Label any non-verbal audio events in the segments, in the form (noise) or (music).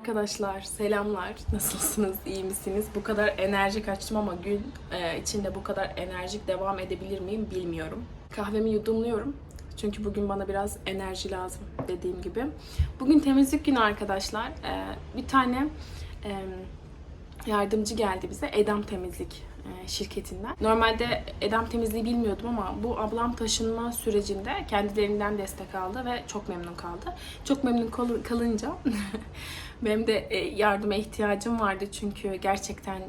Arkadaşlar selamlar. Nasılsınız? İyi misiniz? Bu kadar enerjik açtım ama gün e, içinde bu kadar enerjik devam edebilir miyim bilmiyorum. Kahvemi yudumluyorum. Çünkü bugün bana biraz enerji lazım dediğim gibi. Bugün temizlik günü arkadaşlar. E, bir tane e, yardımcı geldi bize. Edam Temizlik şirketinden. Normalde Edam Temizliği bilmiyordum ama bu ablam taşınma sürecinde kendilerinden destek aldı ve çok memnun kaldı. Çok memnun kal- kalınca (laughs) benim de e, yardıma ihtiyacım vardı çünkü gerçekten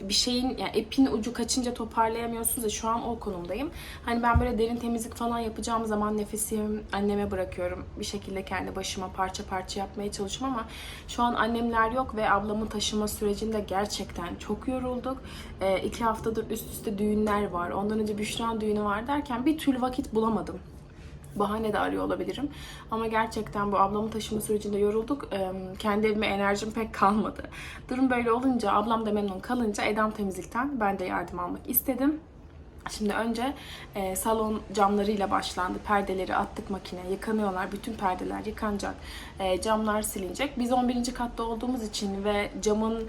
bir şeyin yani ipin ucu kaçınca toparlayamıyorsunuz ya şu an o konumdayım. Hani ben böyle derin temizlik falan yapacağım zaman nefesimi anneme bırakıyorum. Bir şekilde kendi başıma parça parça yapmaya çalışıyorum ama şu an annemler yok ve ablamın taşıma sürecinde gerçekten çok yorulduk. E, iki haftadır üst üste düğünler var. Ondan önce Büşra düğünü var derken bir türlü vakit bulamadım bahane de arıyor olabilirim. Ama gerçekten bu ablamın taşıma sürecinde yorulduk. Ee, Kendi evime enerjim pek kalmadı. Durum böyle olunca, ablam da memnun kalınca Edam Temizlik'ten ben de yardım almak istedim. Şimdi önce e, salon camlarıyla başlandı. Perdeleri attık makineye, yıkanıyorlar. Bütün perdeler yıkanacak. E, camlar silinecek. Biz 11. katta olduğumuz için ve camın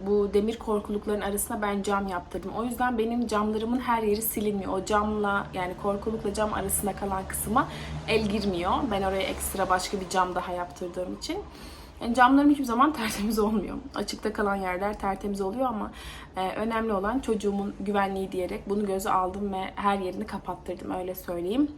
bu demir korkulukların arasına ben cam yaptırdım. O yüzden benim camlarımın her yeri silinmiyor. O camla yani korkulukla cam arasında kalan kısma el girmiyor. Ben oraya ekstra başka bir cam daha yaptırdığım için. Yani camlarım hiçbir zaman (laughs) tertemiz olmuyor. Açıkta kalan yerler tertemiz oluyor ama e, önemli olan çocuğumun güvenliği diyerek bunu göze aldım ve her yerini kapattırdım öyle söyleyeyim.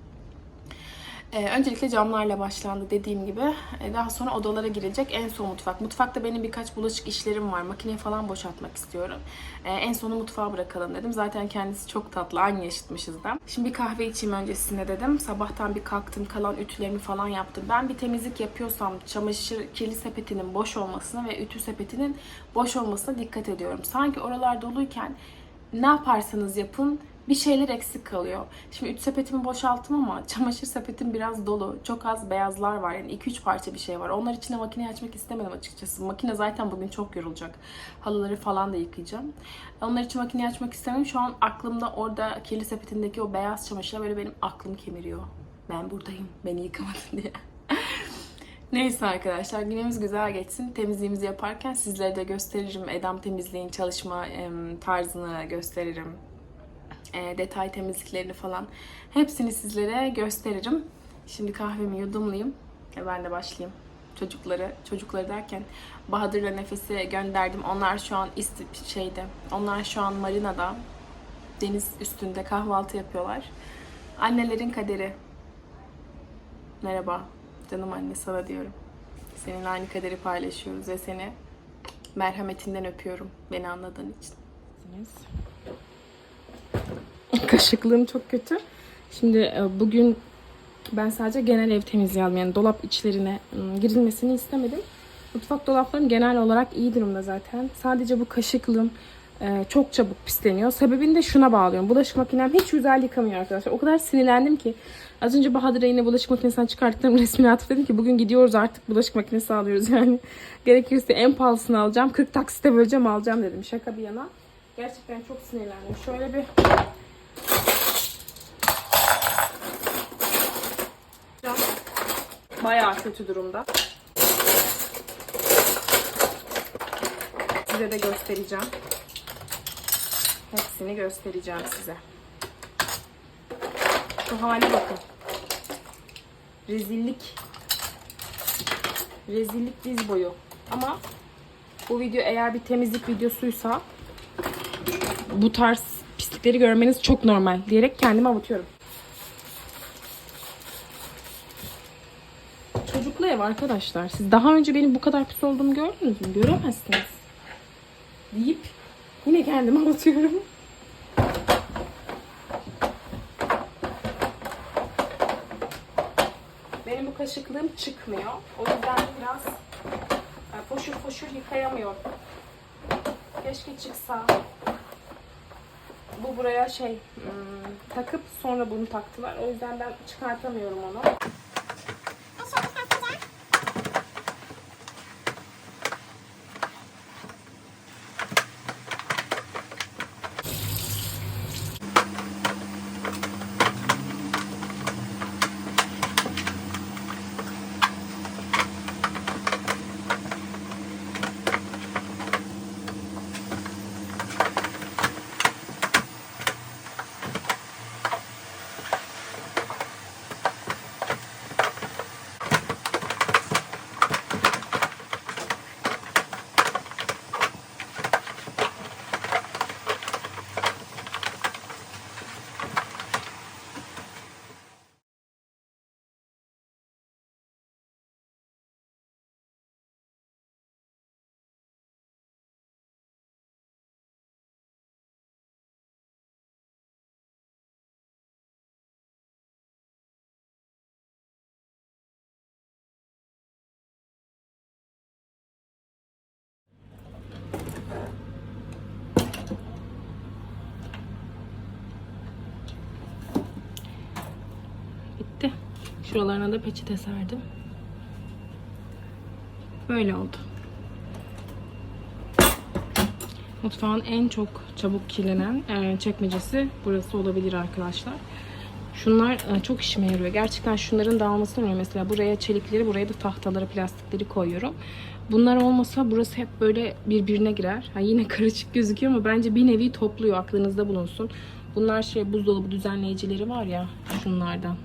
Ee, öncelikle camlarla başlandı dediğim gibi. Ee, daha sonra odalara girecek. En son mutfak. Mutfakta benim birkaç bulaşık işlerim var. Makineyi falan boşaltmak istiyorum. Ee, en sonu mutfağa bırakalım dedim. Zaten kendisi çok tatlı. Aynı yaşıtmışız da. Şimdi bir kahve içeyim öncesinde dedim. Sabahtan bir kalktım. Kalan ütülerimi falan yaptım. Ben bir temizlik yapıyorsam çamaşır kirli sepetinin boş olmasına ve ütü sepetinin boş olmasına dikkat ediyorum. Sanki oralar doluyken ne yaparsanız yapın bir şeyler eksik kalıyor. Şimdi ütü sepetimi boşalttım ama (laughs) çamaşır sepetim biraz dolu. Çok az beyazlar var. Yani 2-3 parça bir şey var. Onlar içine makineyi açmak istemedim açıkçası. Makine zaten bugün çok yorulacak. Halıları falan da yıkayacağım. Onlar için makineyi açmak istemedim. Şu an aklımda orada kirli sepetindeki o beyaz çamaşırlar böyle benim aklım kemiriyor. Ben buradayım. Beni yıkamadın diye. (laughs) Neyse arkadaşlar günümüz güzel geçsin. Temizliğimizi yaparken sizlere de gösteririm. Edam temizliğin çalışma tarzını gösteririm. E, detay temizliklerini falan. Hepsini sizlere gösteririm. Şimdi kahvemi yudumlayayım. E, ben de başlayayım. Çocukları, çocukları derken Bahadır'la Nefes'e gönderdim. Onlar şu an isti şeyde. Onlar şu an marinada. Deniz üstünde kahvaltı yapıyorlar. Annelerin kaderi. Merhaba canım anne sana diyorum. Seninle aynı kaderi paylaşıyoruz ve seni merhametinden öpüyorum beni anladığın için. Kaşıklığım çok kötü. Şimdi e, bugün ben sadece genel ev temizliği aldım. Yani dolap içlerine girilmesini istemedim. Mutfak dolaplarım genel olarak iyi durumda zaten. Sadece bu kaşıklığım e, çok çabuk pisleniyor. Sebebini de şuna bağlıyorum. Bulaşık makinem hiç güzel yıkamıyor arkadaşlar. O kadar sinirlendim ki. Az önce Bahadır'a yine bulaşık makinesinden çıkarttığım (laughs) resmini atıp dedim ki bugün gidiyoruz artık bulaşık makinesi alıyoruz yani. (laughs) Gerekirse en pahalısını alacağım. 40 taksite böleceğim alacağım dedim. Şaka bir yana. Gerçekten çok sinirlendim. Şöyle bir Bayağı kötü durumda. Size de göstereceğim. Hepsini göstereceğim size. Şu hale bakın. Rezillik. Rezillik diz boyu. Ama bu video eğer bir temizlik videosuysa bu tarz pislikleri görmeniz çok normal diyerek kendimi avutuyorum. Çocuklu ev arkadaşlar. Siz daha önce benim bu kadar pis olduğumu gördünüz mü? Göremezsiniz. Deyip yine kendimi (laughs) avutuyorum. Benim bu kaşıklığım çıkmıyor. O yüzden biraz e, foşur foşur yıkayamıyorum. Keşke çıksa. Bu buraya şey hmm, takıp sonra bunu taktılar. O yüzden ben çıkartamıyorum onu. Şuralarına da peçete serdim. Böyle oldu. Mutfağın en çok çabuk kirlenen e, çekmecesi burası olabilir arkadaşlar. Şunlar e, çok işime yarıyor. Gerçekten şunların dağılmasını öneriyorum. Mesela buraya çelikleri, buraya da tahtaları, plastikleri koyuyorum. Bunlar olmasa burası hep böyle birbirine girer. Ha, yine (laughs) karışık gözüküyor ama bence bir nevi topluyor. Aklınızda bulunsun. Bunlar şey buzdolabı düzenleyicileri var ya şunlardan.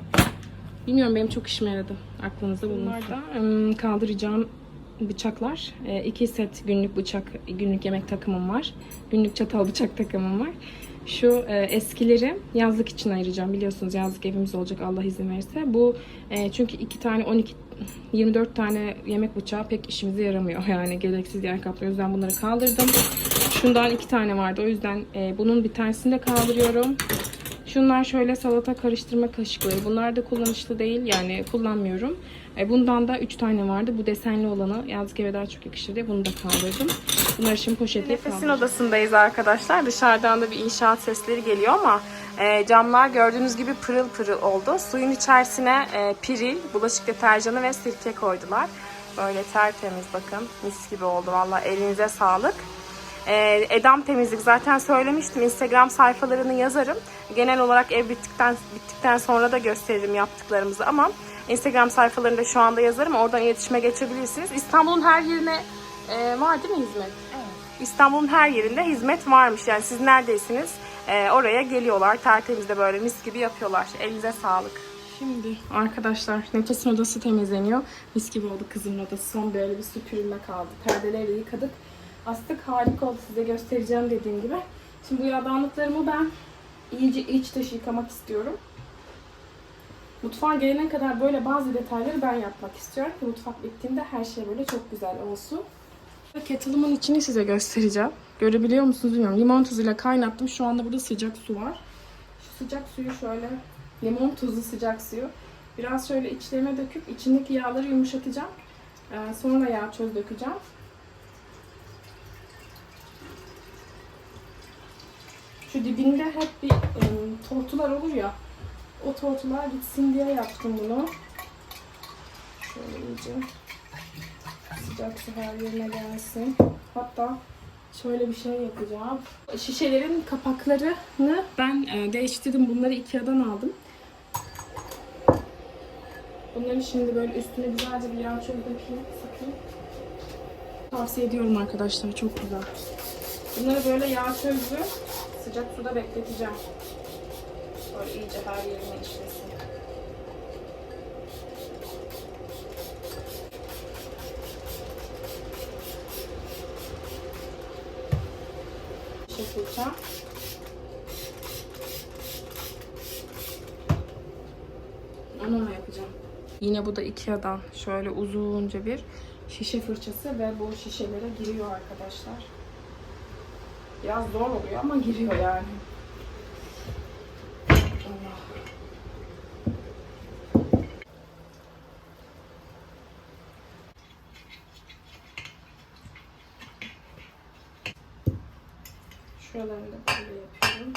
Bilmiyorum benim çok işime yaradı. Aklınızda bulunsun. Bunlarda ım, kaldıracağım bıçaklar. E, iki set günlük bıçak, günlük yemek takımım var. Günlük çatal bıçak takımım var. Şu e, eskileri yazlık için ayıracağım. Biliyorsunuz yazlık evimiz olacak Allah izin verirse. Bu e, çünkü iki tane 12 24 tane yemek bıçağı pek işimize yaramıyor. (laughs) Yani gereksiz yer kaplıyor. O yüzden bunları kaldırdım. Şundan iki tane vardı. O yüzden e, bunun bir tanesini de kaldırıyorum. Şunlar şöyle salata karıştırma kaşıkları. Bunlar da kullanışlı değil. Yani kullanmıyorum. E, bundan da 3 tane vardı. Bu desenli olanı yazlık eve daha çok yakışır diye bunu da kaldırdım. Bunları şimdi poşetle Nefesin odasındayız arkadaşlar. Dışarıdan da bir inşaat sesleri geliyor ama e, camlar gördüğünüz gibi pırıl pırıl oldu. Suyun içerisine e, piril, bulaşık deterjanı ve sirke koydular. Böyle tertemiz bakın. Mis gibi oldu. Valla elinize sağlık. Ee, Edam temizlik zaten söylemiştim. Instagram sayfalarını yazarım. Genel olarak ev bittikten bittikten sonra da gösteririm yaptıklarımızı ama Instagram sayfalarında şu anda yazarım. Oradan iletişime geçebilirsiniz. İstanbul'un her yerine e, var değil mi hizmet? İstanbul'un her yerinde hizmet varmış. Yani siz neredeysiniz? e, oraya geliyorlar. Tertemiz de böyle mis gibi yapıyorlar. Elinize sağlık. Şimdi arkadaşlar nefesin odası temizleniyor. Mis gibi oldu kızımın odası. Son böyle bir süpürülme kaldı. Perdeleri de yıkadık. Astık harika oldu. Size göstereceğim dediğim gibi. Şimdi bu yağdanlıklarımı ben iyice iç dışı yıkamak istiyorum. Mutfağa gelene kadar böyle bazı detayları ben yapmak istiyorum mutfak bittiğinde her şey böyle çok güzel olsun. Kettle'ımın içini size göstereceğim. Görebiliyor musunuz bilmiyorum. Limon tuzuyla kaynattım. Şu anda burada sıcak su var. Şu sıcak suyu şöyle limon tuzlu sıcak suyu biraz şöyle içlerine döküp içindeki yağları yumuşatacağım. Ee, sonra yağ çöz dökeceğim. Şu dibinde hep bir e, tortular olur ya. O tortular gitsin diye yaptım bunu. Şöyle iyice sıcak su her yerine gelsin. Hatta şöyle bir şey yapacağım. Şişelerin kapaklarını ben e, değiştirdim. Bunları Ikea'dan aldım. Bunları şimdi böyle üstüne güzelce bir yağ çöp dökeyim. Tavsiye ediyorum arkadaşlar. Çok güzel. Bunları böyle yağ çözlü sıcak suda bekleteceğim. Böyle iyice her yerine işlesin. Fırça. Onunla yapacağım. Yine bu da Ikea'dan şöyle uzunca bir şişe fırçası ve bu şişelere giriyor arkadaşlar. Biraz zor oluyor ama giriyor yani. Şuralarını da böyle yapıyorum.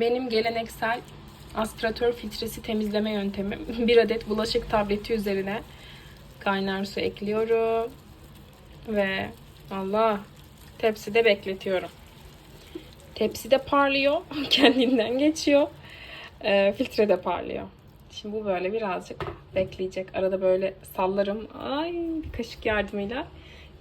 Benim geleneksel aspiratör filtresi temizleme yöntemim. (laughs) Bir adet bulaşık tableti üzerine Kaynar su ekliyorum. Ve Allah tepside bekletiyorum. Tepside parlıyor. (laughs) Kendinden geçiyor. Ee, filtre de parlıyor. Şimdi bu böyle birazcık bekleyecek. Arada böyle sallarım. Ay bir kaşık yardımıyla.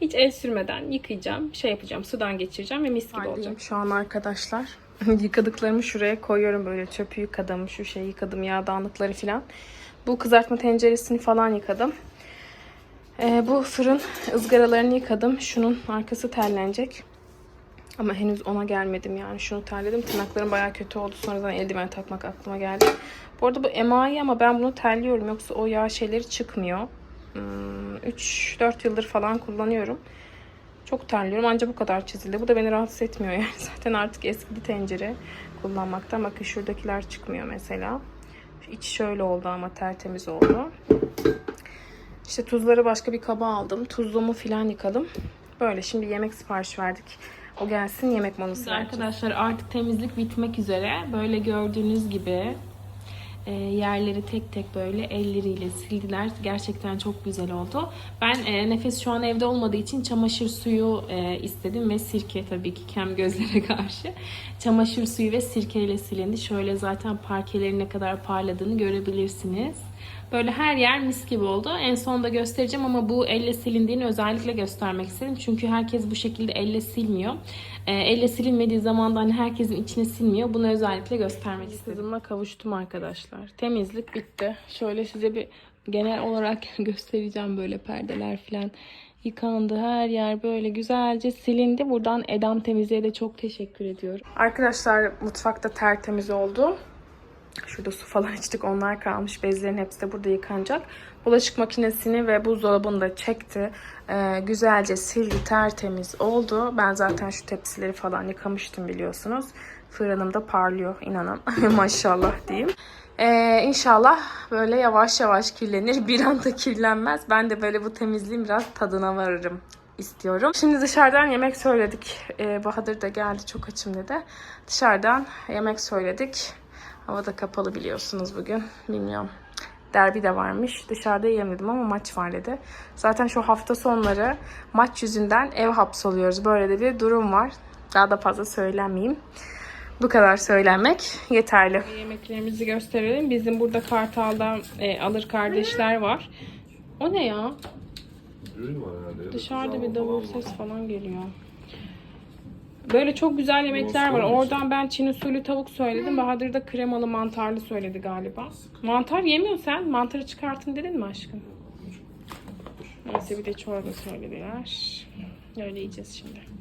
Hiç el sürmeden yıkayacağım. Şey yapacağım. Sudan geçireceğim ve mis gibi olacak. Şu an arkadaşlar (laughs) yıkadıklarımı şuraya koyuyorum. Böyle çöpü yıkadım. Şu şey yıkadım. Yağ dağınıkları falan. Bu kızartma tenceresini falan yıkadım. Ee, bu fırın ızgaralarını yıkadım. Şunun arkası terlenecek. Ama henüz ona gelmedim yani. Şunu terledim. Tırnaklarım bayağı kötü oldu. Sonradan eldiven takmak aklıma geldi. Bu arada bu emayi ama ben bunu terliyorum. Yoksa o yağ şeyleri çıkmıyor. Hmm, 3-4 yıldır falan kullanıyorum. Çok terliyorum. Ancak bu kadar çizildi. Bu da beni rahatsız etmiyor yani. (laughs) Zaten artık eski bir tencere kullanmaktan. Bakın şuradakiler çıkmıyor mesela. İçi şöyle oldu ama tertemiz oldu. İşte tuzları başka bir kaba aldım. Tuzluğumu filan yıkadım. Böyle şimdi yemek sipariş verdik. O gelsin yemek molası Arkadaşlar artık temizlik bitmek üzere. Böyle gördüğünüz gibi e, yerleri tek tek böyle elleriyle sildiler. Gerçekten çok güzel oldu. Ben e, nefes şu an evde olmadığı için çamaşır suyu e, istedim ve sirke tabii ki kem gözlere (laughs) karşı. Çamaşır suyu ve sirkeyle silindi. Şöyle zaten parkelerin ne kadar parladığını görebilirsiniz. Böyle her yer mis gibi oldu. En son da göstereceğim ama bu elle silindiğini özellikle göstermek istedim. Çünkü herkes bu şekilde elle silmiyor. Ee, elle silinmediği zaman da hani herkesin içine silmiyor. Bunu özellikle göstermek istedim. Kızımla kavuştum arkadaşlar. Temizlik bitti. Şöyle size bir genel olarak (laughs) göstereceğim böyle perdeler falan yıkandı. Her yer böyle güzelce silindi. Buradan Edam Temizliğe de çok teşekkür ediyorum. Arkadaşlar mutfakta tertemiz oldu. Şurada su falan (laughs) içtik. Onlar kalmış. Bezlerin hepsi de burada yıkanacak. Bulaşık makinesini ve buzdolabını da çekti. Ee, güzelce sildi. Tertemiz oldu. Ben zaten şu tepsileri falan yıkamıştım biliyorsunuz. Fırınım da parlıyor. inanın. (laughs) Maşallah diyeyim. Ee, inşallah böyle yavaş yavaş kirlenir. Bir anda kirlenmez. Ben de böyle bu temizliğin biraz tadına varırım istiyorum. Şimdi dışarıdan yemek söyledik. Ee, Bahadır da geldi çok açım dedi. Dışarıdan yemek söyledik. Hava da kapalı biliyorsunuz bugün. Bilmiyorum. Derbi de varmış. Dışarıda yemedim ama maç var dedi. Zaten şu hafta sonları maç yüzünden ev hapsoluyoruz. Böyle de bir durum var. Daha da fazla söylemeyeyim. Bu kadar söylemek yeterli. Yemeklerimizi gösterelim. Bizim burada Kartal'da e, alır kardeşler var. O ne ya? Var herhalde. Dışarıda bir davul ses falan geliyor. Böyle çok güzel yemekler var. Oradan ben Çin usulü tavuk söyledim. Bahadır da kremalı mantarlı söyledi galiba. Mantar yemiyorsun sen. Mantarı çıkartın dedin mi aşkım? Neyse bir de çorba söylediler. Öyle yiyeceğiz şimdi.